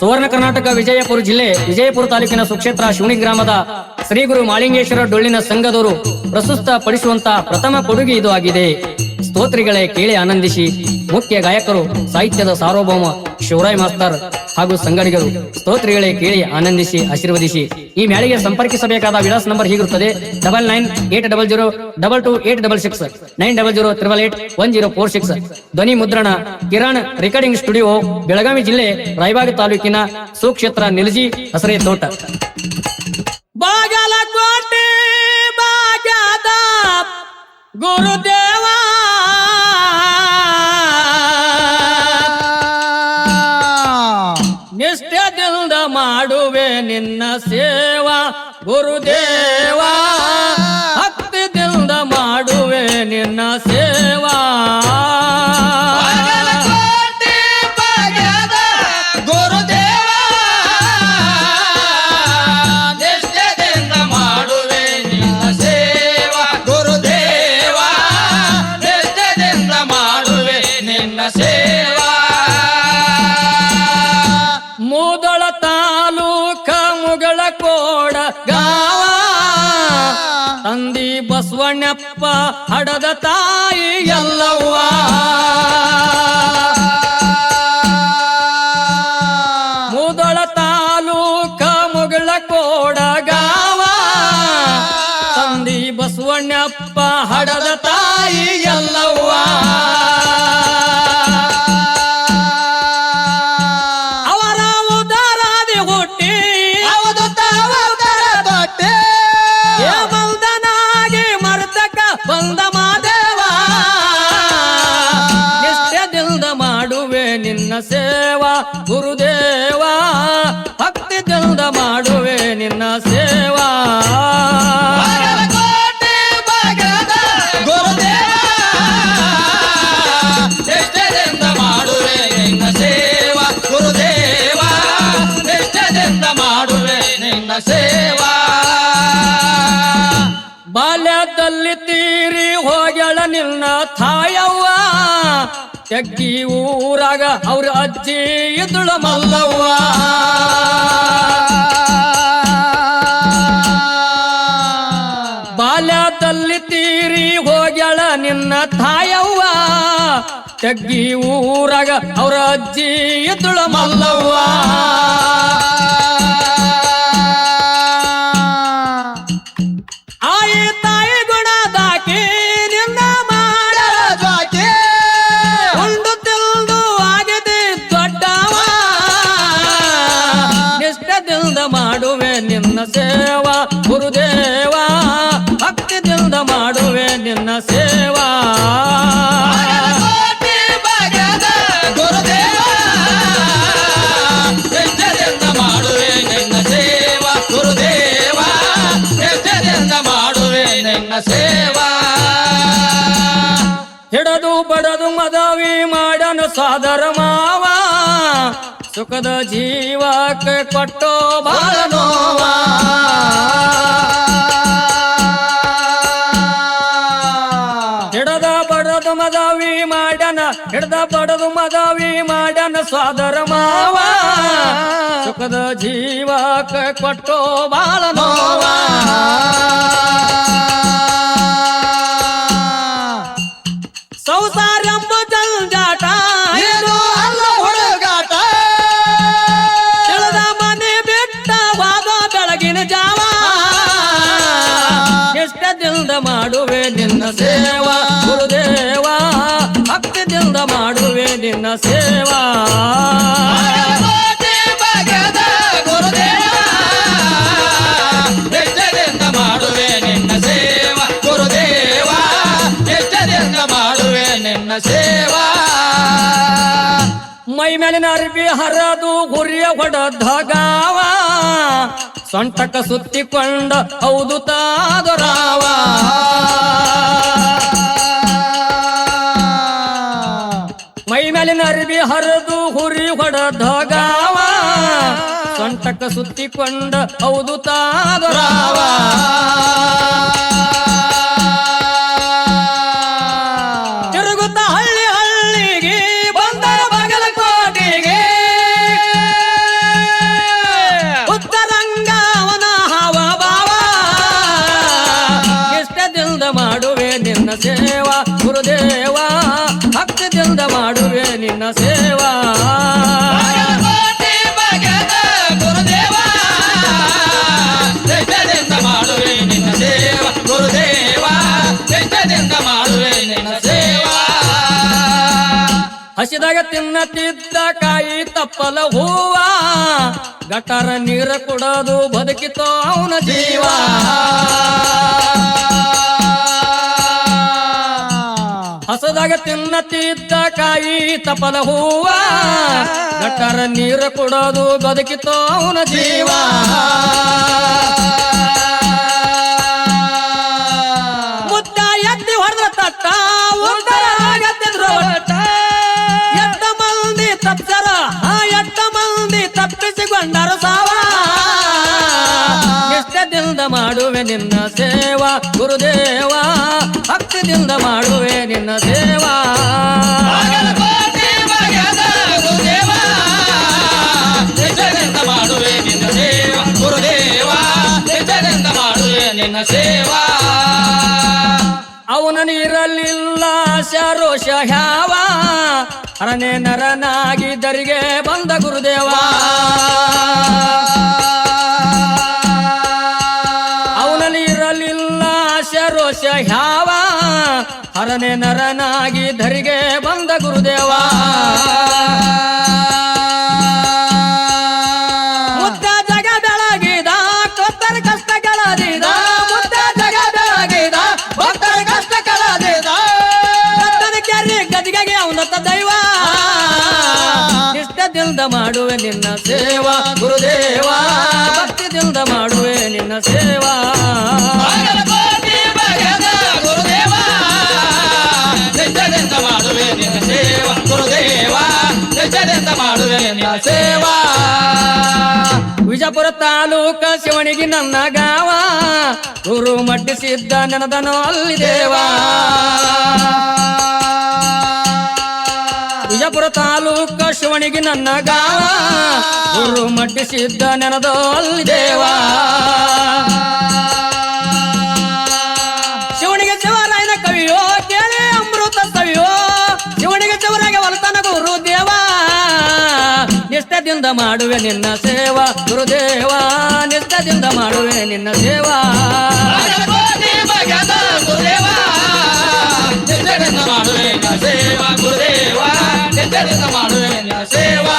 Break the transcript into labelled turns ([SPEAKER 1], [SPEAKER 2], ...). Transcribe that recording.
[SPEAKER 1] ಸುವರ್ಣ ಕರ್ನಾಟಕ ವಿಜಯಪುರ ಜಿಲ್ಲೆ ವಿಜಯಪುರ ತಾಲೂಕಿನ ಸುಕ್ಷೇತ್ರ ಶಿವಣಿ ಗ್ರಾಮದ ಶ್ರೀ ಗುರು ಮಾಳಿಂಗೇಶ್ವರ ಡೊಳ್ಳಿನ ಸಂಘದವರು ಪ್ರಸ್ತುತ ಪಡಿಸುವಂತ ಪ್ರಥಮ ಕೊಡುಗೆ ಇದು ಆಗಿದೆ. ಸ್ತೋತ್ರಿಗಳೇ ಕೇಳಿ ಆನಂದಿಸಿ. ಮುಖ್ಯ ಗಾಯಕರು, ಸಾಹಿತ್ಯದ ಸಾರ್ವಭೌಮ, ಶಿವರಾಯ್ ಮಾಸ್ತರ್ ಹಾಗೂ ಸಂಗಡಿಗರು ಸ್ತೋತ್ರಿಗಳೇ ಕೇಳಿ ಆನಂದಿಸಿ, ಆಶೀರ್ವದಿಸಿ ಈ ಮ್ಯಾಳಿಗೆ ಸಂಪರ್ಕಿಸಬೇಕಾದ ವಿಳಾಸ ನಂಬರ್ ಹೀಗಿರುತ್ತದೆ. Double nine eight double zero double two eight double six nine double zero triple eight one zero four six. ಧ್ವನಿ ಮುದ್ರಣ, ಕಿರಣ್ ರೆಕಾರ್ಡಿಂಗ್ ಸ್ಟುಡಿಯೋ, ಬೆಳಗಾವಿ ಜಿಲ್ಲೆ ರಾಯಬಾಗ ತಾಲೂಕಿನ ಸುಕ್ಷೇತ್ರ ನಿಲಜಿ ಹಸರೆ ತೋಟ
[SPEAKER 2] ಬಾಗಲಕೋಟೆ, ಬಾಗದ ನಿಷ್ಠದಿಂದ ಮಾಡುವೆ ನಿನ್ನ ಸೇವಾ. ಗುರುದೇವ ಭಕ್ತಿದಿಂದ ಮಾಡುವೆ ನಿನ್ನ ಸೇವಾ. ಗಾವ. ತಂದಿ ಬಸವಣ್ಣಪ್ಪ ಹಡದ ತಾಯಿ ಎಲ್ಲವ್ವ ಮೂದಳ ತಾಲೂಕ ಮುಗಳ ಕೋಡ ಗಾವ. ತಂದಿ ಬಸವಣ್ಣಪ್ಪ ಹಡದ ತಾಯಿ ಗುರುದೇವ ಭಕ್ತಿದಿಂದ ಮಾಡುವೆ ನಿನ್ನ ಸೇವಾ.
[SPEAKER 3] ಸೇವಾ.
[SPEAKER 2] ಬಾಲ್ಯದಲ್ಲಿ ತೀರಿ ಹೋಗಳ ನಿನ್ನ ತಾಯವ್ವ. ತೆಗ್ಗಿ ಊರಾಗ ಅವ್ರ ಅಜ್ಜಿ ಎದುಳ ಮಲ್ಲವ್ವ. ಬಾಲ್ಯದಲ್ಲಿ ತೀರಿ ಹೋಗ್ಯಾಳ ನಿನ್ನ ತಾಯವ್ವ. ಚಗ್ಗಿ ಊರಾಗ ಅವ್ರ ಅಜ್ಜಿ ಎದುಳ ಮಲ್ಲವ್ವ. ನಿನ್ನ ಸೇವಾ ಗುರುದೇವ ಭಕ್ತಿದಿಂದ ಮಾಡುವೆ ನಿನ್ನ ಸೇವಾ.
[SPEAKER 3] ಸೇವಾ ಗುರುದೇವ ನಿಷ್ಠೆಯಿಂದ ಮಾಡುವೆ ನಿನ್ನ ಸೇವಾ.
[SPEAKER 2] ಹಿಡದು ಬಡದು ಮದವಿ ಮಾಡನು ಸಾದರ ಸುಖದ ಜೀವಕ್ಕೆ ಕೊಟ್ಟೋ ಬಾಳ ನೋವ ಹಿಡದ ಬಡದು ಮದವಿ ಮಾಡನ ಹಿಡದ ಬಡದು ಮದವಿ ಮಾಡನ ಸಾದರ ಮಾವ. ಸುಖದ ಜೀವಕ್ಕೆ ಕೊಟ್ಟೋ ಬಾಳ ಇಷ್ಟದಿಂದ ಮಾಡುವೆ ನಿನ್ನ ಸೇವಾ. ಗುರುದೇವ ಭಕ್ತಿಯಿಂದ ಮಾಡುವೆ ನಿನ್ನ ಸೇವಾ.
[SPEAKER 3] ಸೇವಾ.
[SPEAKER 2] ಮೈ ಮೇಲಿನ ಅರ್ಬಿ ಹರದು ಗುರಿಯ ಹೊಡದ ಗಾವ. ಸೊಂಟಕ ಸುತ್ತಿಕೊಂಡ ಹೌದು ತಾದೊರಾವ ಮೈ ಮೇಲಿನ ಅರಿವಿ ಹರಿದು ಹುರಿ ಹೊಡೆದ ಗಾವ. ಸೊಂಟಕ ಸುತ್ತಿಕೊಂಡ ಹೌದು ತಾದರಾವ ನಿನ್ನ ಸೇವಾ. ಹಸಿದಾಗ ತಿನ್ನ ತಿದ್ದ ಕಾಯಿ ತಪ್ಪಲ ಹೂವ ಗಟಾರ ನೀರ ಕೊಡೋದು ಬದುಕಿತೋ ಅವನ ಜೀವ. ಹಸದಾಗ ತಿನ್ನತಿದ್ದ ಕಾಯಿ ತಪದ ಹೂವ, ನಟರ ನೀರ ಕೊಡೋದು ಬದುಕಿತೋ ಅವನ ಜೀವ ಮುದ್ದ ಎತ್ತಿ ಹೊಡೆದ ತಟ್ಟ ಒಟ್ಟ. ಎಟ್ಟ ಮಂದಿ ತಪ್ಸರ, ಆ ಎಟ್ಟ ಮಂದಿ ತಪ್ಪಿಸಿಕೊಂಡರು ಮಾಡುವೆ ನಿನ್ನ ಸೇವಾ ಗುರುದೇವ. ಭಕ್ತಿಯಿಂದ ಮಾಡುವೆ ನಿನ್ನ ಸೇವಾ.
[SPEAKER 3] ಮಾಡುವೆ ನಿನ್ನ ಸೇವಾ ಗುರುದೇವ. ಮಾಡುವೆ ನಿನ್ನ ಸೇವಾ.
[SPEAKER 2] ಅವನ ನೀರಲಿಲ್ಲ ಶರೋಷ ಹ್ಯಾವ. ಹರನೆ ನರನಾಗಿ ದರಿಗೆ ಬಂದ ಗುರುದೇವ. ಹರನೆ ನರನಾಗಿ ಧರಿಗೆ ಬಂದ ಗುರುದೇವ. ಮುದ್ದ ಜಗ ಬೆಳಗಿದ, ಕೊತ್ತರ ಕಷ್ಟ ಕಳದಿದ. ಮುದ್ದ ಜಗ ಬೆಳಗಿದ
[SPEAKER 3] ಭಕ್ತರ ಕಷ್ಟ ಕಳದಿದ.
[SPEAKER 2] ಕತ್ತನ ಕೆರೆ ಗದಿಗೆಗೆ ಅವನತ ದೈವ. ಇಷ್ಟದಿಂದ ಮಾಡುವೆ ನಿನ್ನ ಸೇವಾ ಗುರುದೇವ. ಭಕ್ತಿದಿಂದ ಮಾಡುವೆ ನಿನ್ನ ಸೇವಾ
[SPEAKER 3] ಸೇವಾ.
[SPEAKER 2] ವಿಜಯಪುರ ತಾಲೂಕ ಶಿವಣಿಗೆ ನನ್ನ ಗಾವ. ಗುರು ಮಡ್ಡಿಸಿದ್ದ ನೆನದನು ಅಲ್ಲಿ ದೇವಾ. ವಿಜಯಪುರ ತಾಲೂಕ ಶಿವಣಿಗೆ ನನ್ನ ಗಾವ. ಗುರು ಮಡ್ಡಿಸಿದ್ದ ನೆನದೋ ಅಲ್ಲಿ ದೇವಾ. ನಿಷ್ಠದಿಂದ ಮಾಡುವೆ ನಿನ್ನ ಸೇವಾ. ಗುರುದೇವ ನಿಷ್ಠದಿಂದ ಮಾಡುವೆ ನಿನ್ನ ಸೇವಾ.
[SPEAKER 3] ಮಾಡುವೆ ನಿನ್ನ ಸೇವಾ. ಗುರುದೇವ ನಿಜದಿಂದ ಮಾಡುವೆ ನಿನ್ನ ಸೇವಾ.